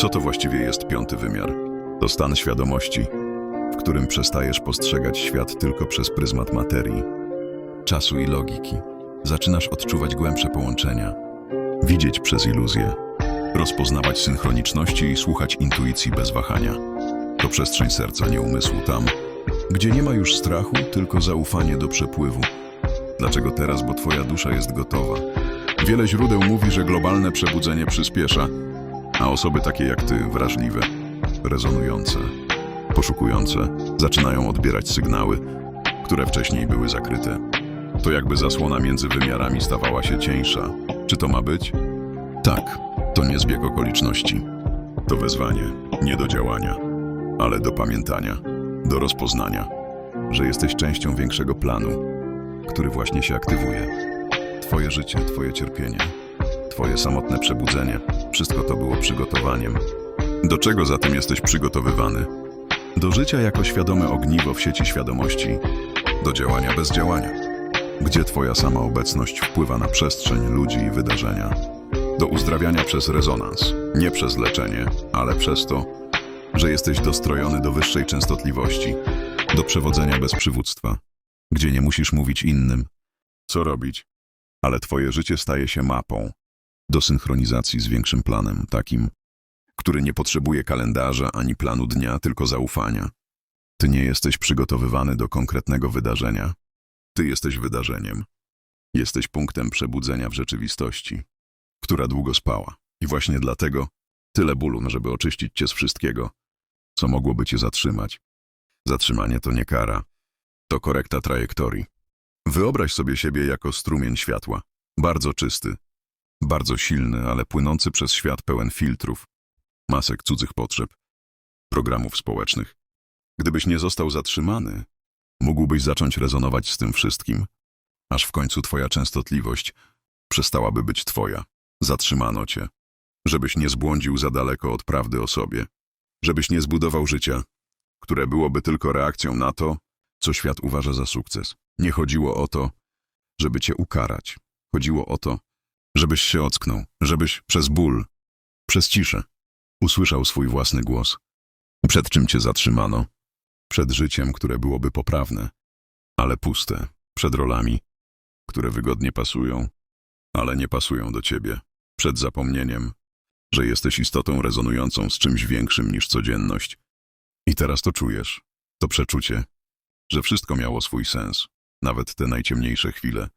Co to właściwie jest piąty wymiar? To stan świadomości, w którym przestajesz postrzegać świat tylko przez pryzmat materii, czasu i logiki. Zaczynasz odczuwać głębsze połączenia, widzieć przez iluzję, rozpoznawać synchroniczności i słuchać intuicji bez wahania. To przestrzeń serca, nie umysłu, tam, gdzie nie ma już strachu, tylko zaufanie do przepływu. Dlaczego teraz? Bo twoja dusza jest gotowa. Wiele źródeł mówi, że globalne przebudzenie przyspiesza, a osoby takie jak ty, wrażliwe, rezonujące, poszukujące, zaczynają odbierać sygnały, które wcześniej były zakryte. To jakby zasłona między wymiarami stawała się cieńsza. Czy to ma być? Tak, to nie zbieg okoliczności. To wezwanie nie do działania, ale do pamiętania, do rozpoznania, że jesteś częścią większego planu, który właśnie się aktywuje. Twoje życie, Twoje cierpienie, Twoje samotne przebudzenie, wszystko to było przygotowaniem. Do czego zatem jesteś przygotowywany? Do życia jako świadome ogniwo w sieci świadomości, do działania bez działania, gdzie Twoja sama obecność wpływa na przestrzeń ludzi i wydarzenia. Do uzdrawiania przez rezonans, nie przez leczenie, ale przez to, że jesteś dostrojony do wyższej częstotliwości, do przewodzenia bez przywództwa, gdzie nie musisz mówić innym, co robić, ale Twoje życie staje się mapą do synchronizacji z większym planem, takim, który nie potrzebuje kalendarza ani planu dnia, tylko zaufania. Ty nie jesteś przygotowywany do konkretnego wydarzenia. Ty jesteś wydarzeniem. Jesteś punktem przebudzenia w rzeczywistości, która długo spała. I właśnie dlatego tyle bólu, żeby oczyścić cię z wszystkiego, co mogłoby cię zatrzymać. Zatrzymanie to nie kara, to korekta trajektorii. Wyobraź sobie siebie jako strumień światła, bardzo czysty, bardzo silny, ale płynący przez świat pełen filtrów, masek cudzych potrzeb, programów społecznych. Gdybyś nie został zatrzymany, mógłbyś zacząć rezonować z tym wszystkim, aż w końcu twoja częstotliwość przestałaby być twoja. Zatrzymano cię, żebyś nie zbłądził za daleko od prawdy o sobie, żebyś nie zbudował życia, które byłoby tylko reakcją na to, co świat uważa za sukces. Nie chodziło o to, żeby cię ukarać. Chodziło o to, żebyś się ocknął, żebyś przez ból, przez ciszę usłyszał swój własny głos. Przed czym cię zatrzymano? Przed życiem, które byłoby poprawne, ale puste, przed rolami, które wygodnie pasują, ale nie pasują do ciebie, przed zapomnieniem, że jesteś istotą rezonującą z czymś większym niż codzienność. I teraz to czujesz, to przeczucie, że wszystko miało swój sens, nawet te najciemniejsze chwile,